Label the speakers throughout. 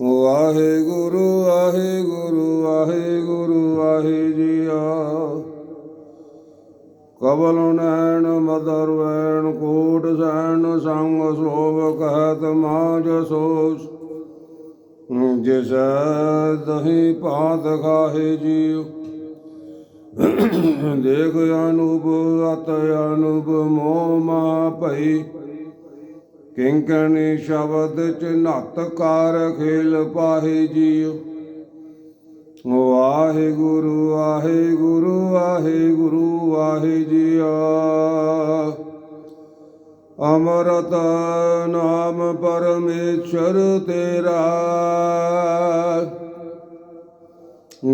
Speaker 1: ਵਾਹਿਗੁਰੂ ਵਾਹਿਗੁਰੂ ਵਾਹਿਗੁਰੂ, ਵਾਹਿ ਜੀਆ। ਕਬਲ ਨੈਣ, ਮਦਰ ਵੈਣ, ਕੋਟ ਸੈਣ, ਸੰਗ ਸੋਭ ਕਹਿਤ ਮਾਜ ਸੋਸ ਜਿਸ ਦਹੀਂ ਭਾਤ ਖਾਹੇ ਜੀਉ। ਦੇਖ ਅਨੂਪ, ਅਤ ਅਨੂਪ, ਮੋਹ ਮਾ ਭਈ। ਕਿੰਕਣੀ ਸ਼ਬਦ ਚ ਨਤ ਕਾਰ ਖੇਲ ਪਾਹੇ ਜੀਉ। ਵਾਹਿਗੁਰੂ ਵਾਹਿਗੁਰੂ ਵਾਹਿਗੁਰੂ ਵਾਹਿ ਜੀਆ। ਅਮਰਤ ਨਾਮ ਪਰਮੇਸ਼ਰ ਤੇਰਾ।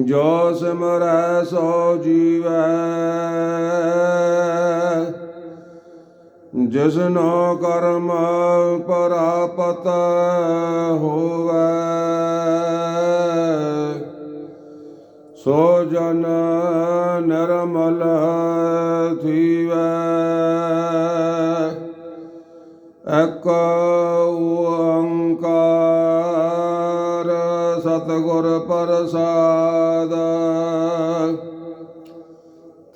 Speaker 1: ਜੋ ਸਿਮਰੈ ਸੋ ਜੀਵੈ। ਜਿਸਨੋ ਕਰਮ ਪਰਾਪਤ ਹੋਵੈ ਸੋ ਜਨ ਨਿਰਮਲ ਥੀਵੈ। ਇਕ ਓੰਕਾਰ ਸਤਿਗੁਰ ਪ੍ਰਸਾਦ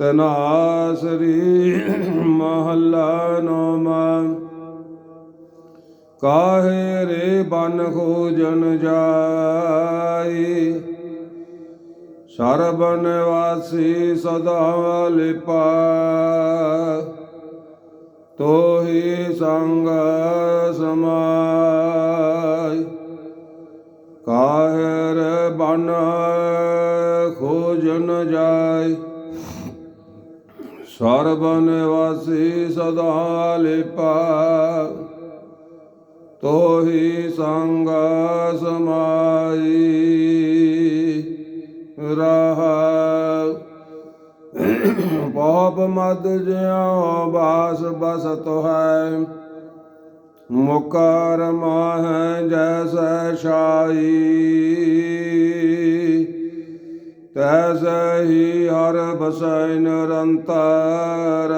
Speaker 1: ਤਨਾਸਰੀ ਮਹੱਲਾ ਨੋਮਾ। ਕਾਹੇ ਰੇ ਬਨ ਖੋਜਨ ਜਾਈ। ਸਰਬ ਨਿਵਾਸੀ ਸਦਾ ਲਿਪਾ ਤੋਹੀ ਸੰਗ ਸਮਾਈ। ਕਾਹਰ ਬਨ ਖੋਜਨ ਜਾਏ ਸਰਬ ਨਿਵਾਸੀ ਸਦਾ ਲਿਪਾ, ਤੋਹੀ ਸੰਗ ਸਮਾਈ ਰਹਾ। ਪਾਪ ਮਦ ਜਿਉ ਬਾਸ ਬਸਤ ਹੈ ਮੁਕਾਰ ਮਾਹ ਜੈਸੈ ਛਾਈ। ਤੈਸੈ ਹੀ ਹਰ ਬਸੈ ਨਿਰੰਤਰ,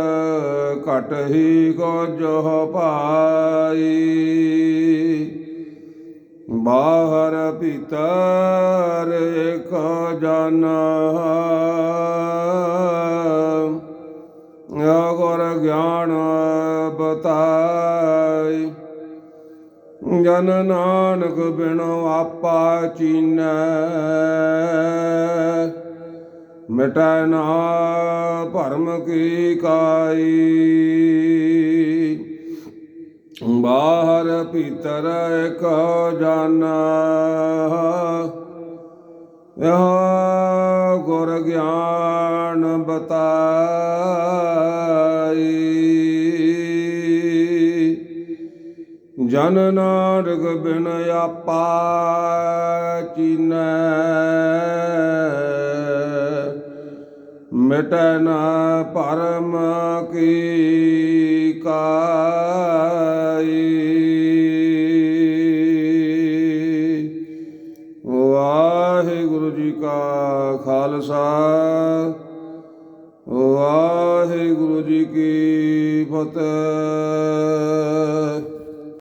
Speaker 1: ਘਟ ਹੀ ਕੋ ਜੋ ਪਾਈ। ਬਾਹਰ ਭੀਤਰ ਇੱਕ ਜਨ ਅਗਰ ਗਿਆਨ ਬਤਾਈ। ਜਨ ਨਾਨਕ ਬਿਨ ਆਪਾ ਚੀਨੈ। ਮਿਟੈ ਨਾ ਭਰਮ ਕੀ ਕਾਈ। ਬਾਹਰ ਭੀਤਰ ਇੱਕ ਜਾਨਾ। ਯਹ ਗੁਰ ਗਿਆਨ ਬਤਾਈ। ਜਨ ਨਾਨਕ ਬਿਨ ਆਪਾ ਚੀਨੈ। ਮਿਟੈ ਨਾ ਭਰਮ ਕੀ ਕਾਈ। ਵਾਹਿਗੁਰੂ ਜੀ ਕਾ ਖਾਲਸਾ ਵਾਹਿਗੁਰੂ ਜੀ ਕੀ ਫਤਿਹ।